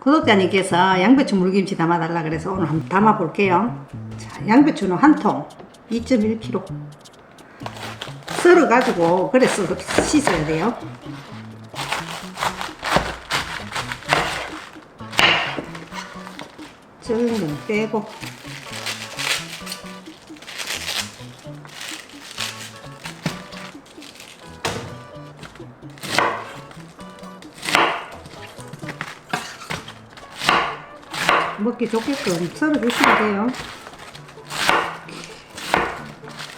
구독자님께서 양배추 물김치 담아달라 그래서 오늘 한번 담아볼게요. 자, 양배추는 한 통, 2.1kg. 썰어가지고 그래서 씻어야 돼요. 건 빼고 먹기 좋게끔 썰어 주시면 돼요.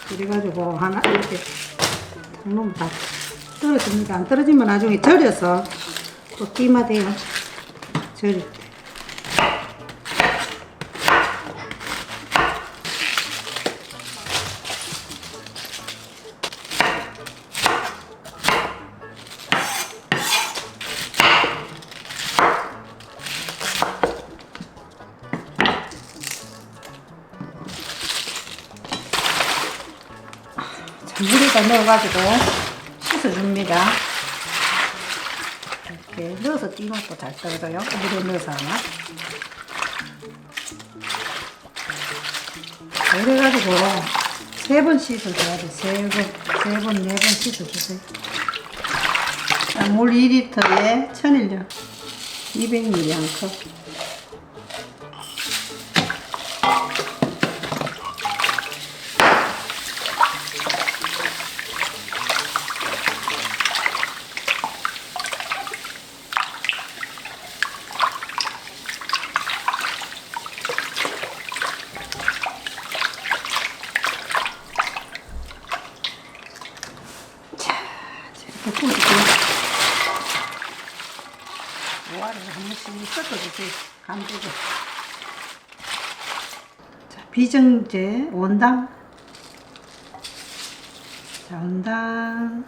그래가지고 하나 이렇게 탁 놓으면 다 떨어집니다. 안 떨어지면 나중에 절여서 또 끼면 돼요. 절일 때. 물에다 넣어가지고 씻어줍니다. 이렇게 넣어서 띄면 또 잘 떨어져요. 물에 넣어서 하나. 자, 이래가지고 세 번 씻어줘야 돼. 세 번, 세 번, 네 번 씻어주세요. 자, 물 2리터에 천일염 200ml 한 컵. 이렇게 뿌리고 오화를 한 번씩 섞어주세요. 감쪽에. 자, 비정제 원당. 자, 원당.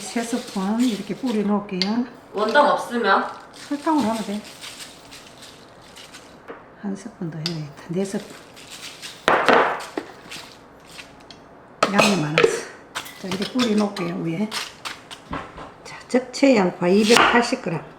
세 스푼 이렇게 뿌려 놓을게요. 원당 없으면 설탕으로 하면 돼. 한 스푼 더 해야겠다. 네 스푼. 양이 많아서. 자, 이렇게 뿌려 놓을게요, 위에. 자, 적채 양파 280g. 자,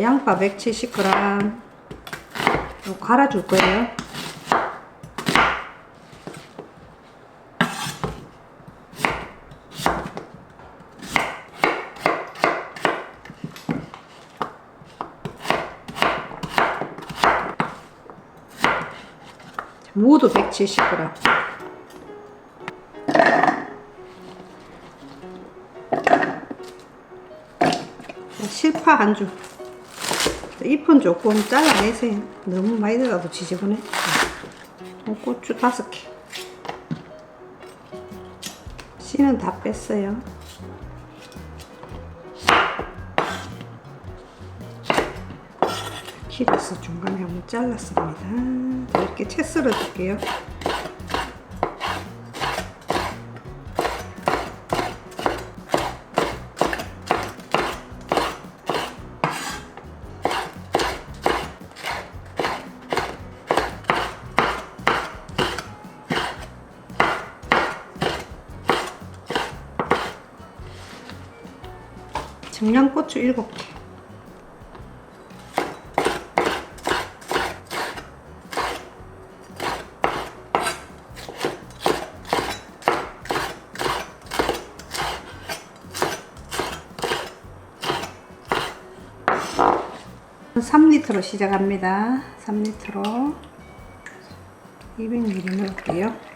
양파 170g. 요 갈아줄 거예요. 무도 170g. 실파 한 줄. 잎은 조금 잘라내세요. 너무 많이 들어가도 지저분해. 어, 고추 다섯 개. 씨는 다 뺐어요. 키로수 중간에 한번 잘랐습니다. 자, 이렇게 채 썰어 줄게요. 청양고추 7개. 삼리터로 시작합니다. 3리터로 200ml 넣을게요.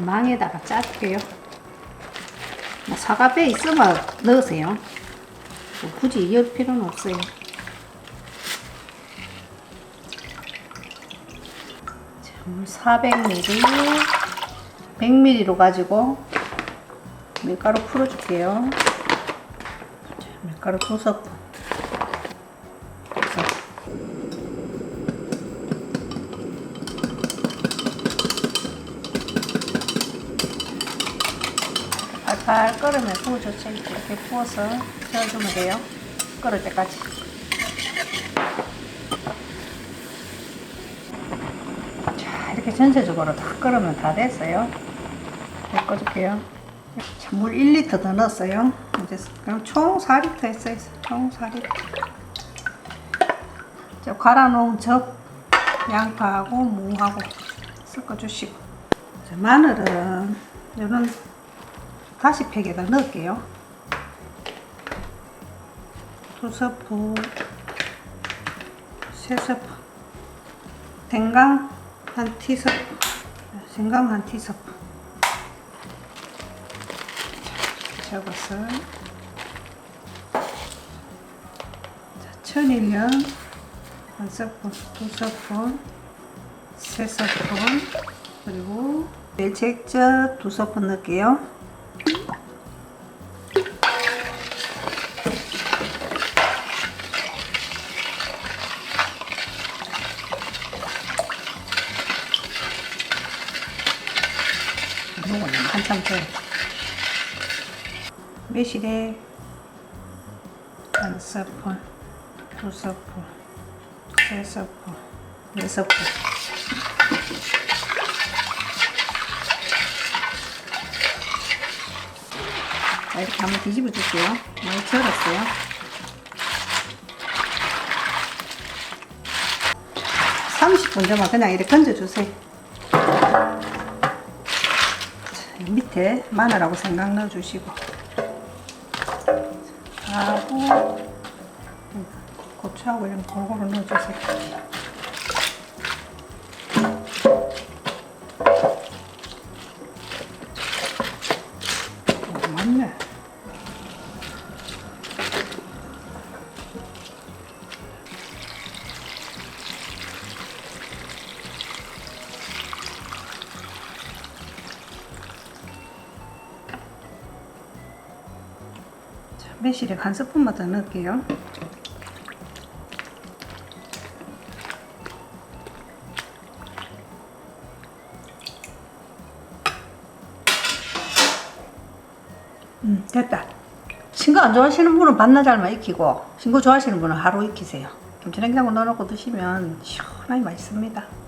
망에다가 짜줄게요. 뭐 사과배 있으면 넣으세요. 뭐 굳이 이을 필요는 없어요. 자, 물 400ml, 100ml로 가지고 밀가루 풀어줄게요. 자, 밀가루 두 스푼. 팔팔 끓으면 부어줬죠. 이렇게 부어서 저어주면 돼요. 끓을 때까지. 자, 이렇게 전체적으로 다 끓으면 다 됐어요. 네, 꺼줄게요. 자, 물 1리터 더 넣었어요. 이제 그럼 총 4리터 했어요. 총 4리터. 자, 갈아놓은 접, 양파하고 무하고 섞어주시고. 자, 마늘은 이런 다시 팩에다 넣을게요. 두 스푼, 세 스푼, 생강 한 티스푼, 생강 한 티스푼. 적어서 자, 천일염 한 스푼, 두 스푼, 세 스푼, 그리고 멸치액젓 두 스푼 넣을게요. 더 매실에 한 스푼, 두 스푼, 세 스푼, 네 스푼. 자, 이렇게 한번 뒤집어 줄게요. 많이 절었어요. 자, 30분 정도 그냥 이렇게 건져주세요. 밑에 마늘하고 생강 넣어주시고 하고 고추하고 이런 거 골고루 넣어주세요. 매실에 한 스푼만 더 넣을게요. 음, 됐다. 신거 안 좋아하시는 분은 반나절만 익히고 신거 좋아하시는 분은 하루 익히세요. 김치 냉장고 넣어놓고 드시면 시원하게 맛있습니다.